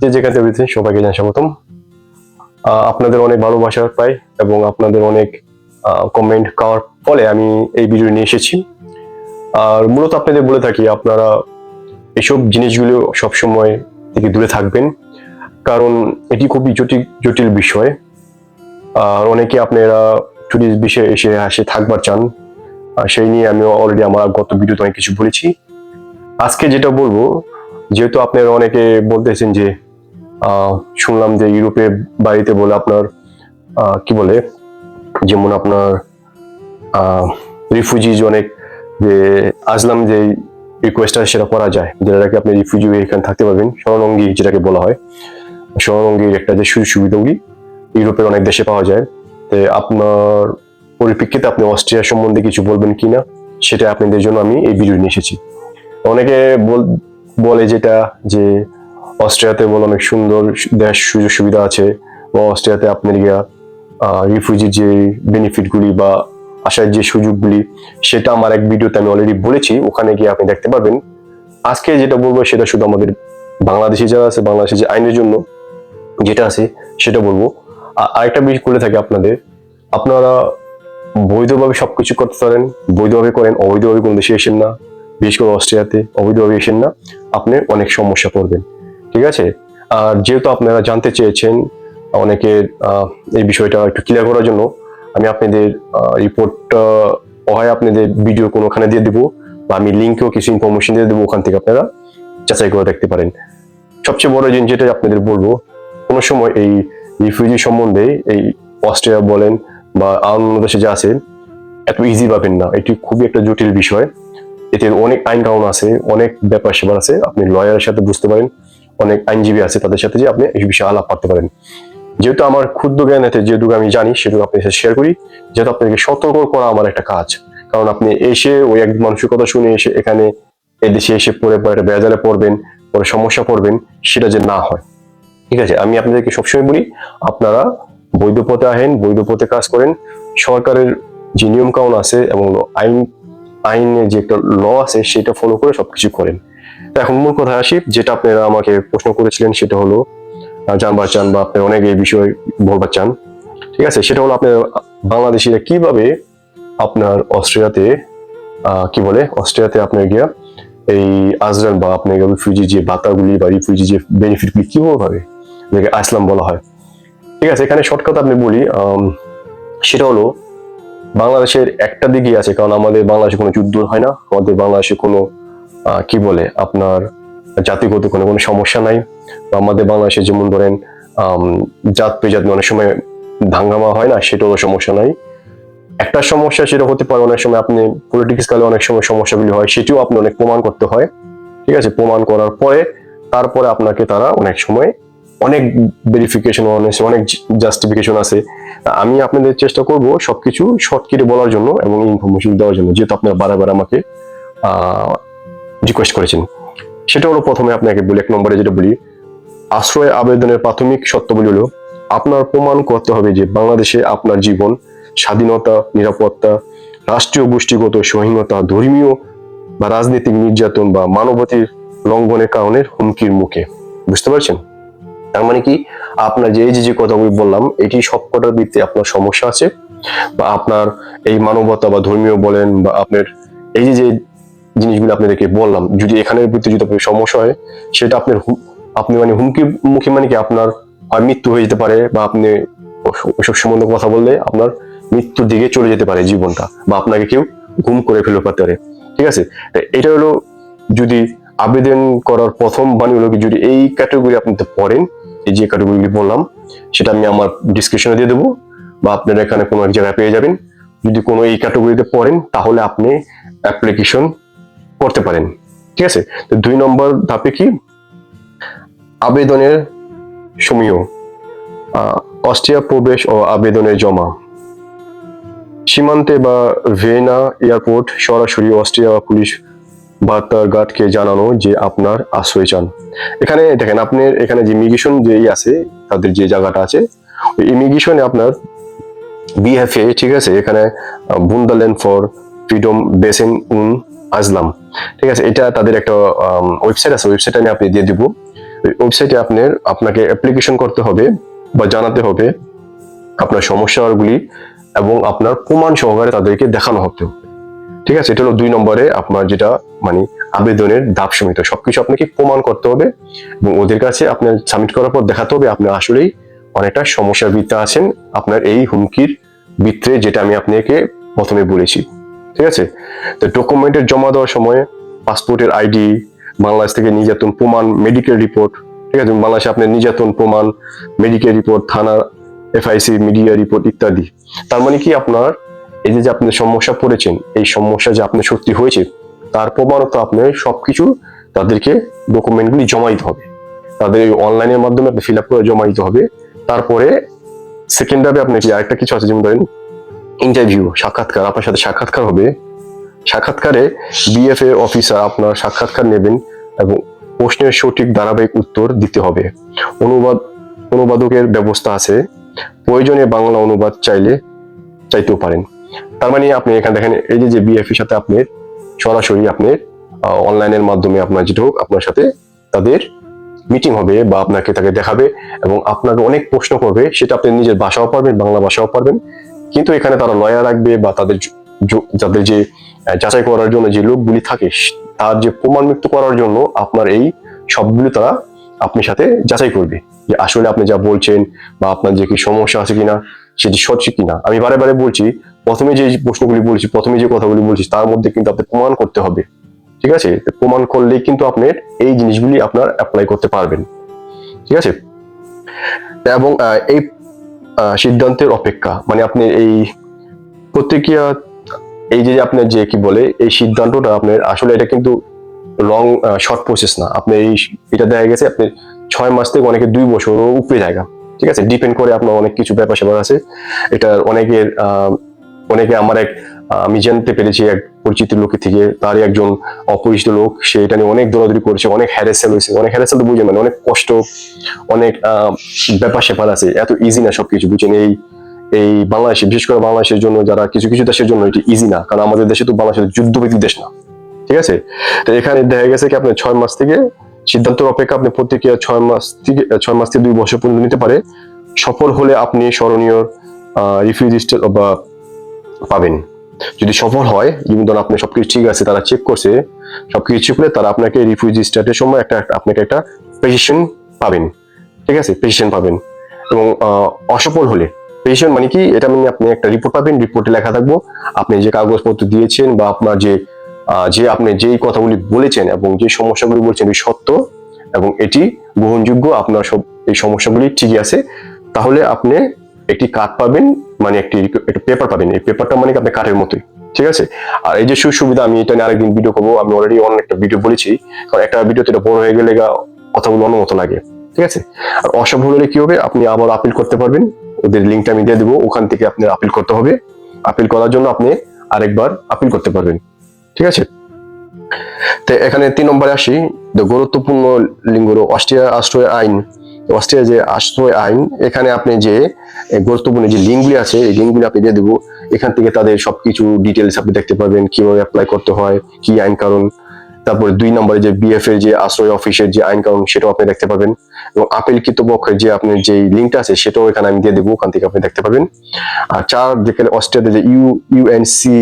যে যেখান থেকে রয়েছে সবাইকে জানাই স্বাগতম। আপনাদের অনেক ভালোবাসা পাই এবং আপনাদের অনেক কমেন্ট পাওয়ার ফলে আমি এই ভিডিও নিয়ে এসেছি। আর মূলত আপনাদের বলে থাকি, আপনারা এসব জিনিসগুলো সবসময় থেকে দূরে থাকবেন। কারণ এটি খুবই জটিল জটিল বিষয়। আর অনেকে আপনারা টুরিস্ট বিষয়ে এসে আসে, থাকবার চান। সেই নিয়ে আমি অলরেডি আমার গত ভিডিওতে অনেক কিছু বলেছি। আজকে যেটা বলব যেহেতু আপনারা অনেকে বলতেছেন যে শুনলাম যে ইউরোপে বাড়িতে বলে আপনার কি বলে? যেমন আপনার রিফিউজিজ অনেক যে আসলাম যে রিকোয়েস্টটা সেটা করা যায়। যেটাকে আপনি রিফিউজি এখানে থাকতে পারবেন। শরণাঙ্গী যেটাকে বলা হয়। শরণাঙ্গীর একটা যে সুযোগ সুবিধাগুলি ইউরোপের অনেক দেশে পাওয়া যায়। তো আপনার পরিপ্রেক্ষিতে আপনি অস্ট্রিয়া সম্বন্ধে কিছু বলবেন কিনা, সেটা আপনাদের জন্য আমি এই ভিডিও নিয়ে এসেছি। অনেকে বল- বলে যেটা যে অস্ট্রিয়াতে বলে অনেক সুন্দর দেশ সুযোগ সুবিধা আছে বা অস্ট্রিয়াতে আপনার গিয়া রিফিউজির যে বেনিফিটগুলি বা আসার যে সুযোগগুলি, সেটা আমার এক ভিডিওতে আমি অলরেডি বলেছি, ওখানে গিয়ে আপনি দেখতে পারবেন। আজকে যেটা বলব সেটা শুধু আমাদের বাংলাদেশি যারা আছে বাংলাদেশের যে আইনের জন্য যেটা আছে, সেটা বলব। আর আরেকটা বিষয় করে থাকে আপনাদের। আপনারা বৈধভাবে সবকিছু করতে পারেন, বৈধভাবে করেন, অবৈধভাবে কোনো দেশে এসেন না। বিশেষ করে অস্ট্রিয়াতে অবৈধভাবে এসেন না আপনি অনেক সমস্যা পড়বেন। ঠিক আছে? আর যেহেতু আপনারা জানতে চেয়েছেন অনেকের আহ, এই বিষয়টা একটু ক্লিয়ার করার জন্য আমি আপনাদের রিপোর্টটা হয় আপনাদের ভিডিও কোনোখানে দিয়ে দেবো বা আমি লিঙ্কেও কিছু ইনফরমেশন দিয়ে দেবো ওখান থেকে আপনারা যাচাই করে দেখতে পারেন। সবচেয়ে বড় জিনিস যেটা আপনাদের বলব কোনো সময় এই রিফিউজি সম্বন্ধে এই অস্ট্রেলিয়া বলেন বা অন্য দেশে যা আছে এত ইজি পাবেন না। এটি খুবই একটা জটিল বিষয়। এতে অনেক আইন কানুন আছে, অনেক ব্যাপার সেবার আছে, আপনি লয়ারের সাথে বুঝতে পারেন, অনেক আইনজীবী আছে তাদের সাথে যে আপনি এই বিষয়ে আলাপ করতে পারেন। যেহেতু আমার ক্ষুদ্র জ্ঞান আছে যেটুকু আমি জানি, সেটুকু আপনার সাথে শেয়ার করি, যেহেতু আপনাকে সতর্ক করা আমার একটা কাজ। কারণ আপনি এসে ওই এক মানুষের কথা শুনে এসে এখানে এদেশে এসে পরে পরে বেজালে পড়বেন, পরে সমস্যা পড়বেন, সেটা যে না হয়। ঠিক আছে, আমি আপনাদেরকে সবসময় বলি, আপনারা বৈধ পথে আহেন, বৈধ পথে কাজ করেন। সরকারের যে নিয়ম কানুন আছে এবং আইন আইনে যে একটা ল আছে, সেটা ফলো করে সবকিছু করেন। তো এখন মূল কথা আসি, যেটা আপনারা আমাকে প্রশ্ন করেছিলেন, সেটা হলো জানবার চান বা আপনি অনেক এই বিষয়ে বলবার চান। ঠিক আছে? সেটা হলো আপনার বাংলাদেশিরা কীভাবে আপনার অস্ট্রেলিয়াতে কি বলে? অস্ট্রেলিয়াতে আপনার গিয়া এই আজরান বা আপনার রিফিউজি যে বাতাগুলি বা রিফিউজি যে বেনিফিটগুলি কীভাবে পাবে? যেটাকে আসলাম বলা হয়। ঠিক আছে? এখানে শর্টকাট আপনি বলি সেটা হলো বাংলাদেশের একটা দিকই আছে, কারণ আমাদের বাংলাদেশে কোনো যুদ্ধ হয় না। আমাদের বাংলাদেশে কোনো কি বলে, আপনার জাতিগত কোনো কোনো সমস্যা নাই। আমাদের বাংলাদেশে যেমন ধরেন জাত পেজাত অনেক সময় দাঙ্গামা হয় না সেটারও সমস্যা নাই। একটা সমস্যা সেটা হতে পারে অনেক সময় আপনি পলিটিক্স কালে অনেক সময় সমস্যাগুলি হয়, সেটিও আপনি অনেক প্রমাণ করতে হয়। ঠিক আছে? প্রমাণ করার পরে, তারপরে আপনাকে তারা অনেক সময় অনেক ভেরিফিকেশন অনেক অনেক জাস্টিফিকেশন আছে। আমি আপনাদের চেষ্টা করব সবকিছু শর্টকিটে বলার জন্য এবং ইনফরমেশন দেওয়ার জন্য, যেহেতু আপনারা বারবার আমাকে রিকোয়েস্ট করেছেন। সেটা হলো প্রথমে আপনাকে বলি এক নম্বরে যেটা বলি, আশ্রয় আবেদনের প্রাথমিক সত্যগুলি হলো, আপনার প্রমাণ করতে হবে যে বাংলাদেশে আপনার জীবন, স্বাধীনতা, নিরাপত্তা, রাষ্ট্রীয় গোষ্ঠীগত সহিংসতা, ধর্মীয় বা রাজনৈতিক নির্যাতন বা মানবতার লঙ্ঘনের কারণে হুমকির মুখে। বুঝতে পারছেন? তার মানে কি? আপনার যে যে কথাগুলি বললাম, এটি সবকটার ভিত্তিতে আপনার সমস্যা আছে বা আপনার এই মানবতা বা ধর্মীয় বলেন বা আপনার এই যে যে জিনিসগুলো আপনাদেরকে বললাম, যদি এখানের ভিত্তিতে যদি আপনার সমস্যা হয়, সেটা আপনার আপনি মানে হুমকি, মুখে মানে কি আপনার মৃত্যু হয়ে যেতে পারে বা আপনি ওসব সম্বন্ধে কথা বললে আপনার মৃত্যুর দিকে চলে যেতে পারে জীবনটা বা আপনাকে কেউ গুম করে পারতে পারে। ঠিক আছে? এটা হলো যদি আবেদন করার প্রথম বাণী হলো যদি এই ক্যাটাগরি আপনি পড়েন এই যে ক্যাটাগরিগুলি বললাম, সেটা আমি আমার ডিসক্রিপশনে দিয়ে দেবো বা আপনারা এখানে কোনো এক জায়গায় পেয়ে যাবেন। যদি কোনো এই ক্যাটাগরিতে পড়েন, তাহলে আপনি অ্যাপ্লিকেশন করতে পারেন। ঠিক আছে? তো দুই নম্বর ধাপে কি? আবেদনের সময় অস্ট্রিয়া প্রবেশ ও আবেদনের জমা। সীমান্তে বা ভিয়েনা এয়ারপোর্ট সরাসরি অস্ট্রিয়া পুলিশ বার্তার গার্ডকে জানানো যে আপনার আশ্রয় চান। এখানে দেখেন আপনার এখানে যে ইমিগ্রেশন যেই আছে, তাদের যে জায়গাটা আছে, ওই ইমিগ্রেশনে আপনার বিএফএ, ঠিক আছে? এখানে বুন্দাল্যান্ড ফর ফ্রিডম বেসেন উন আজলাম ঠিক আছে? এটা তাদের একটা ওয়েবসাইট আছে ওয়েবসাইট আমি আপনি দিয়ে দিব। ওয়েবসাইটে আপনার, আপনাকে অ্যাপ্লিকেশন করতে হবে বা জানাতে হবে আপনার সমস্যাগুলি এবং আপনার প্রমাণ সহকারে তাদেরকে দেখানো হতে হবে। ঠিক আছে? এটা হলো দুই নম্বরে আপনার যেটা মানে আবেদনের দাপ সীমিত। সবকিছু আপনাকে প্রমাণ করতে হবে এবং ওদের কাছে আপনার সাবমিট করার পর দেখাতে হবে আপনি আসলেই অনেকটা সমস্যার ভিত্তে আছেন। আপনার এই হুমকির ভিত্রে যেটা আমি আপনাকে প্রথমে বলেছি। ঠিক আছে? তো ডকুমেন্টের জমা দেওয়ার সময় পাসপোর্টের আইডি বাংলাদেশ থেকে নির্যাতন প্রমাণ মেডিকেল রিপোর্ট ঠিক আছে? বাংলাদেশে আপনার নির্যাতন প্রমাণ মেডিকেল রিপোর্ট থানার এফআইসি মিডিয়া রিপোর্ট ইত্যাদি। তার মানে কি আপনার এই যে আপনি সমস্যা পড়েছেন, এই সমস্যা যে আপনার সত্যি হয়েছে, তার প্রমাণত আপনার সবকিছু তাদেরকে ডকুমেন্টগুলি জমা দিতে হবে। তাদের এই অনলাইনের মাধ্যমে আপনি ফিল আপ করে জমা দিতে হবে। তারপরে সেকেন্ড ধাপে আপনি কি আরেকটা কিছু আছে, যেমন ধরেন ইন্টারভিউ সাক্ষাৎকার, আপনার সাথে সাক্ষাৎকার হবে। সাক্ষাৎকারে বিএফএ অফিসার আপনার সাক্ষাৎকার নেবেন এবং প্রশ্নের সঠিক ধারাবাহিক উত্তর দিতে হবে। অনুবাদ, অনুবাদকের ব্যবস্থা আছে। প্রয়োজনে বাংলা অনুবাদ চাইলে চাইতেও পারেন। তার মানে আপনি এখানে দেখেন এই যে বিএফ এর সাথে আপনার সরাসরি আপনার অনলাইনের মাধ্যমে আপনার যেটা হোক, আপনার সাথে তাদের মিটিং হবে বা আপনাকে তাকে দেখাবে এবং আপনাকে অনেক প্রশ্ন করবে, সেটা আপনি নিজের ভাষাও পারবেন, বাংলা ভাষাও পারবেন। কিন্তু এখানে তারা লয়ার রাখবে বা তাদের যাদের যে যাচাই করার জন্য যে লোকগুলি থাকে তার যে প্রমাণমুক্ত করার জন্য আপনার এই সবগুলি তারা আপনি সাথে যাচাই করবে যে আসলে আপনি যা বলছেন বা আপনার যে কি সমস্যা আছে কিনা, সেটি সঠিক কিনা। আমি বারে বারে বলছি প্রথমে যে প্রশ্নগুলি বলছি, প্রথমে যে কথাগুলি বলছি, তার মধ্যে কিন্তু আপনি প্রমাণ করতে হবে। ঠিক আছে? প্রমাণ করলেই কিন্তু আপনি এই জিনিসগুলি আপনার অ্যাপ্লাই করতে পারবেন। ঠিক আছে? এবং এই সিদ্ধান্তের অপেক্ষা মানে আপনি এই প্রতিক্রিয়া, এই যে আপনার যে কি বলে, এই সিদ্ধান্তটা আপনার আসলে এটা কিন্তু লং শর্ট প্রসেস না। আপনি এই এটা দেখা গেছে আপনি ছয় মাস থেকে অনেকে দুই বছরও উপরে জায়গা। ঠিক আছে? ডিপেন্ড করে আপনার অনেক কিছু ব্যাপার স্যাপার আছে। এটা অনেকের অনেকে আমার এক আমি জানতে পেরেছি এক পরিচিত লোকের থেকে, তারই একজন অপরিচিত লোক, সে এটা নিয়ে অনেক দৌড়াদৌড়ি করেছে, অনেক হ্যারেসেল হয়েছে, অনেক হ্যারেসেল তো বুঝে মানে অনেক কষ্ট, অনেক ব্যাপার স্যাপার আছে, এত ইজি না সবকিছু, বুঝছেন? এই এই বাংলাদেশে, বিশেষ করে বাংলাদেশের জন্য যারা কিছু কিছু দেশের জন্য এটি ইজি না, কারণ আমাদের দেশে তো বাংলাদেশের যুদ্ধভিত্তিক দেশ না, ঠিক আছে? তো এখানে দেখা গেছে কি, আপনি ছয় মাস থেকে সিদ্ধান্তের অপেক্ষা আপনি প্রতিক্রিয়া ছয় মাস থেকে, ছয় মাস থেকে দুই বছর পর্যন্ত নিতে পারে। সফল হলে আপনি স্মরণীয় রিফিউজিস্টার বা পাবেন। যদি সফল হয়, যেমন ধরুন আপনি সবকিছু ঠিক আছে, তারা চেক করছে, সবকিছু চেক করে তারা আপনাকে রিফিউজি স্ট্যাটের সময় একটা আপনাকে একটা পজিশন পাবেন। ঠিক আছে? পজিশন পাবেন। এবং অসফল হলে। পজিশন মানে কি? এটা মানে আপনি একটা রিপোর্ট পাবেন রিপোর্টে লেখা থাকব, আপনি যে কাগজপত্র দিয়েছেন বা আপনার যে যে আপনি যেই কথাগুলি বলেছেন এবং যে সমস্যাগুলি বলছেন এই সত্য এবং এটি গ্রহণযোগ্য, আপনার সব এই সমস্যাগুলি ঠিকই আছে। তাহলে আপনি একটি কার্ড পাবেন মানে একটি একটা পেপার পাবেন। এই পেপারটা মানে কি আপনার কার্ডের মতোই, ঠিক আছে? আর এই যে সুবিধা আমি এটা নিয়ে আরেকদিন ভিডিও করব। আমি অলরেডি অনেক একটা ভিডিও বলেছি। কারণ একটা ভিডিওতে এটা বড় হয়ে গেলে কথাগুলো অন্য মতো লাগে, ঠিক আছে? আর অসফল হলে কি হবে? আপনি আবার আপিল করতে পারবেন। ওদের লিঙ্কটা আমি দিয়ে দেবো। ওখান থেকে আপনার আপিল করতে হবে। আপিল করার জন্য আপনি আরেকবার আপিল করতে পারবেন, ঠিক আছে? তো এখানে তিন নম্বরে আসি। গুরুত্বপূর্ণ লিঙ্গর অস্ট্রিয়া আশ্রয় আইন। অস্ট্রিয়া যে আশ্রয় আইন, এখানে আপনি যে গুরুত্বপূর্ণ যে লিঙ্কগুলি আছে, এই লিঙ্কগুলি আপনি দিয়ে দেবো। এখান থেকে তাদের সবকিছু ডিটেলস আপনি দেখতে পাবেন কীভাবে অ্যাপ্লাই করতে হয়, কি আইন কারণ তারপরে দুই নম্বরে যে বিএফ এর যে আশ্রয় অফিসের যে আইন কারণ সেটাও আপনি দেখতে পাবেন এবং আপিল কৃতপক্ষের যে আপনার যে লিঙ্কটা আছে, সেটাও এখানে আমি দিয়ে দেবো, ওখান থেকে আপনি দেখতে পাবেন আর চার যেখানে অস্ট্রিয়াতে যে ইউ ইউএনসি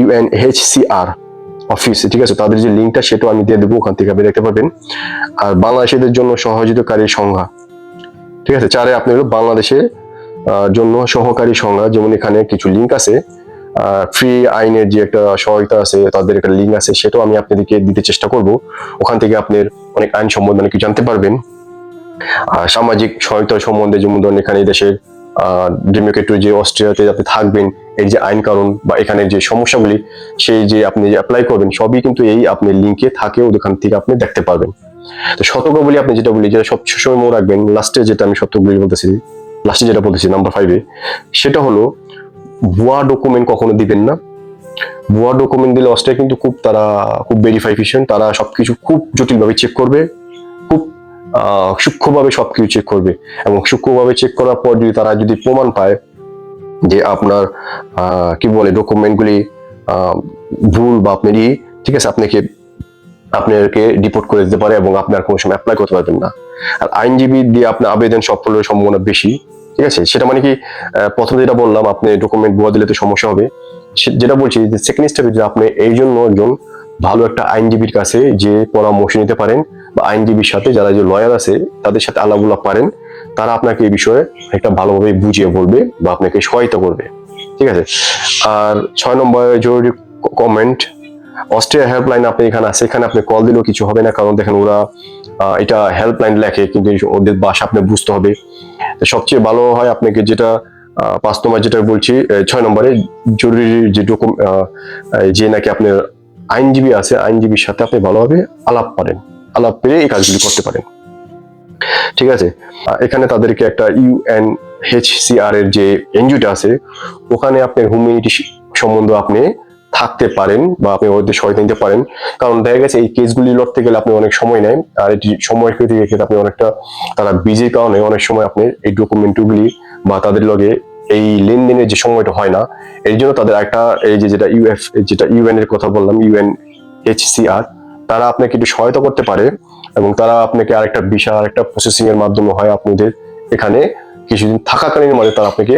ইউএনএইচসিআর অফিস ঠিক আছে? তাদের যে লিঙ্কটা সেটাও আমি দিয়ে দেবো ওখান থেকে আপনি দেখতে পাবেন আর বাংলাদেশিদের জন্য সহযোগিতাকারী সংজ্ঞা ঠিক আছে? চারে আপনি হলো বাংলাদেশে আহ, জন্য সহকারী সংজ্ঞা যেমন এখানে কিছু লিঙ্ক আছে। ফ্রি আইনের যে একটা সহায়তা আছে তাদের একটা লিঙ্ক আছে সেটাও আমি আপনাদেরকে দিতে চেষ্টা করব। ওখান থেকে আপনার অনেক আইন সম্বন্ধে অনেক কিছু জানতে পারবেন। আর সামাজিক সহায়তা সম্বন্ধে যেমন ধরুন এখানে দেশের ডেমোক্রেটিক যে অস্ট্রিয়াতে আপনি থাকবেন এই যে আইন কারণ বা এখানে যে সমস্যাগুলি, সেই যে আপনি যে অ্যাপ্লাই করবেন, সবই কিন্তু এই আপনি লিঙ্কে থাকে ওখান থেকে আপনি দেখতে পারবেন। তো সতর্ক বলি আপনি যেটা বলি, যেটা সব সময় মনে রাখবেন লাস্টে যেটা আমি সতর্কগুলি বলতেছি লাস্টে যেটা বলতেছি নাম্বার ফাইভে সেটা হলো ভুয়া ডকুমেন্ট কখনো দিবেন না। ভুয়া ডকুমেন্ট দিলে অস্ট্রিয়া কিন্তু খুব তারা, খুব ভেরিফাইফিকেশন তারা সবকিছু খুব জটিলভাবে চেক করবে, খুব সূক্ষ্মভাবে সবকিছু চেক করবে। এবং সূক্ষ্মভাবে চেক করার পর যদি তারা যদি প্রমাণ পায় যে আপনার কি বলে ডকুমেন্টগুলি ভুল বা আপনারই ঠিক আছে, আপনাকে আপনাকে ডিপোর্ট করে দিতে পারে এবং আপনি আর কোনো সময় অ্যাপ্লাই করতে পারবেন না। আর আইনজীবী দিয়ে আপনার আবেদন সফলের সম্ভাবনা বেশি, ঠিক আছে? সেটা মানে কি প্রথমে যেটা বললাম, আপনি ডকুমেন্ট ভুয়া দিলে তো সমস্যা হবে। যেটা বলছি, যে সেকেন্ড স্টেপে যে আপনি এই জন্য একজন ভালো একটা আইনজীবীর কাছে যে পরামর্শ নিতে পারেন বা আইনজীবীর সাথে যারা যে লয়ার আছে, তাদের সাথে আলাগুলা পারেন তারা আপনাকে এই বিষয়ে একটা ভালোভাবে বুঝিয়ে বলবে বা আপনাকে সহায়তা করবে। ঠিক আছে? আর ছয় নম্বরে জরুরি কমেন্ট অস্ট্রিয়া হেল্পলাইন আপনি এখানে আছে, এখানে আপনি কল দিলেও কিছু হবে না, কারণ দেখেন ওরা এটা হেল্পলাইন লেখে, কিন্তু ওদের ভাষা আপনি বুঝতে হবে। সবচেয়ে ভালো হয় আপনাকে যেটা পাঁচ নম্বর যেটা বলছি ছয় নম্বরে জরুরি যে ডকুমেন্ট যে নাকি আপনার আইনজীবী আছে, আইনজীবীর সাথে আপনি ভালোভাবে আলাপ পারেন আলাপ পেরে এই কাজগুলি করতে পারেন। ঠিক আছে? এখানে তাদেরকে একটা ইউএন এইচসিআর এর যে এনজিওটা আছে, ওখানে আপনি হিউম্যানিটি সম্বন্ধে আপনি থাকতে পারেন বা আপনি ওদের সহায়তা নিতে পারেন। কারণ দেখা গেছে এই কেসগুলি লড়তে গেলে আপনি অনেক সময় নেয় আর এটি সময় ক্ষেত্রে ক্ষেত্রে আপনি অনেকটা তারা বিজির কারণে অনেক সময় আপনি এই ডকুমেন্টগুলি বা তাদের লগে এই লেনদেনের যে সময়টা হয় না, এর জন্য তাদের একটা এই যে যেটা ইউএফ যেটা ইউএন এর কথা বললাম ইউএন এইচসিআর তারা আপনাকে একটু সহায়তা করতে পারে এবং তারা আপনাকে আরেকটা বিশাল আরেকটা প্রসেসিং এর মাধ্যমে হয় আপনাদের এখানে কিছুদিন থাকাকালীন মানে তারা আপনাকে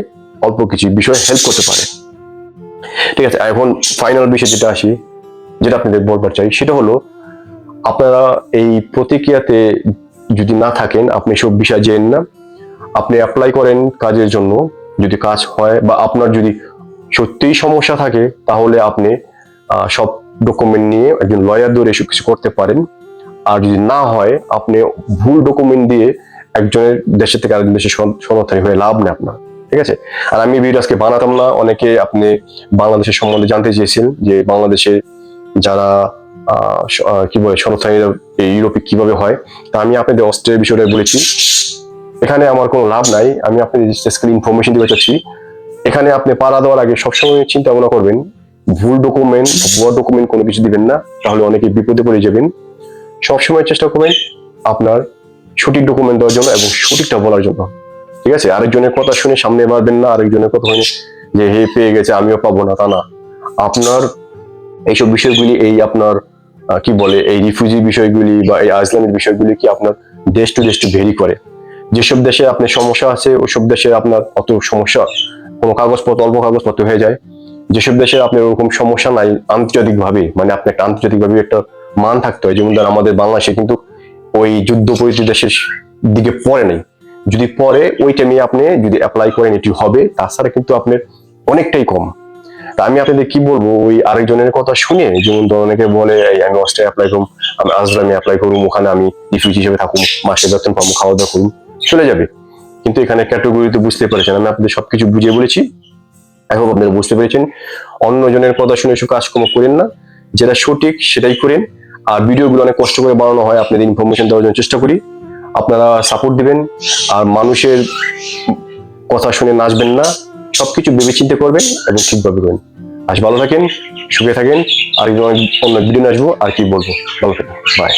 অল্প কিছু বিষয়ে হেল্প করতে পারে। ঠিক আছে এখন ফাইনাল বিষয় যেটা আসি, যেটা আপনাদের বলবার চাই, সেটা হলো আপনারা এই প্রতিক্রিয়াতে যদি না থাকেন, আপনি সব বিষয় জেন না। আপনি অ্যাপ্লাই করেন কাজের জন্য, যদি কাজ হয় বা আপনার যদি সত্যিই সমস্যা থাকে, তাহলে আপনি সব ডকুমেন্ট নিয়ে একজন লয়ার ধরে এসব কিছু করতে পারেন। আর যদি না হয়, আপনি ভুল ডকুমেন্ট দিয়ে একজনের দেশের থেকে আরেকজন দেশে সনথানি হয়ে লাভ নেই আপনার। ঠিক আছে? আর আমি ভিডিও আজকে বানাতাম না। অনেকে আপনি বাংলাদেশের সম্বন্ধে জানতে চেয়েছেন যে বাংলাদেশে যারা কি বলে সনস্থানীরা এই ইউরোপে কীভাবে হয়। তা আমি আপনাদের অস্ট্রেলিয়ার বিষয়টা বলেছি। এখানে আমার কোনো লাভ নাই। আমি আপনাদের ইনফরমেশন দিতে চাচ্ছি, এখানে আপনি পাড়া দেওয়ার আগে সবসময় চিন্তা ভাবনা করবেন ভুল ডকুমেন্ট ভুয়া ডকুমেন্ট কোনো কিছু দিবেন না তাহলে অনেকে বিপদে পড়ে যাবেন। সবসময় চেষ্টা করবেন আপনার সঠিক ডকুমেন্ট দেওয়ার জন্য এবং সঠিকটা বলার জন্য। ঠিক আছে? আরেকজনের কথা শুনে সামনে বাড়বেন না আরেকজনের কথা শুনে যে হে পেয়ে গেছে আমিও পাবো না। তা না। আপনার এইসব বিষয়গুলি এই আপনার কি বলে এই রিফিউজি বিষয়গুলি বা এই আইসলামিক বিষয়গুলি কি আপনার দেশ টু দেশ টু ভেরি করে? যেসব দেশে আপনার সমস্যা আছে ওইসব দেশে আপনার অত সমস্যা কোনো কাগজপত্র অল্প কাগজপত্র হয়ে যায়। যেসব দেশে আপনার ওরকম সমস্যা নাই আন্তর্জাতিক ভাবে মানে আপনার একটা আন্তর্জাতিক ভাবে একটা মান থাকতে হয়। যেমন ধরেন আমাদের বাংলাদেশে কিন্তু ওই যুদ্ধ পরিচিত দেশের দিকে পড়ে নেই। যদি পরে ওইটা নিয়ে আপনি যদি অ্যাপ্লাই করেন, এটি হবে। তাছাড়া কিন্তু আপনার অনেকটাই কম। তা আমি আপনাদের কি বলব? ওই আরেকজনের কথা শুনে, যেমন ধর অনেকে বলে আমি অস্ট্রিয়া অ্যাপ্লাই করুম, আমি আজরামে অ্যাপ্লাই করুম, ওখানে আমি রিফিউজি হিসেবে থাকুম, মাসে বেতন পাবো খাওয়া দাওয়া করুম। চলে যাবে। কিন্তু এখানে ক্যাটাগরিতে বুঝতে পেরেছেন, আমি আপনাদের সবকিছু বুঝিয়ে বলেছি। এখন আপনারা বুঝতে পেরেছেন। অন্য জনের কথা শুনে এসব কাজকর্ম করেন না। যেটা সঠিক, সেটাই করেন। আর ভিডিওগুলো অনেক কষ্ট করে বানানো হয়, আপনাদের ইনফরমেশন দেওয়ার জন্য চেষ্টা করি। আপনারা সাপোর্ট দিবেন। আর মানুষের কথা শুনে নাচবেন না। সবকিছু ভেবে চিন্তে করবেন এবং ঠিকভাবে করবেন। আজ ভালো থাকেন, সুখে থাকেন। আর অন্য ভিডিও আসব। আর কি বলব? ভালো থাকেন। বাই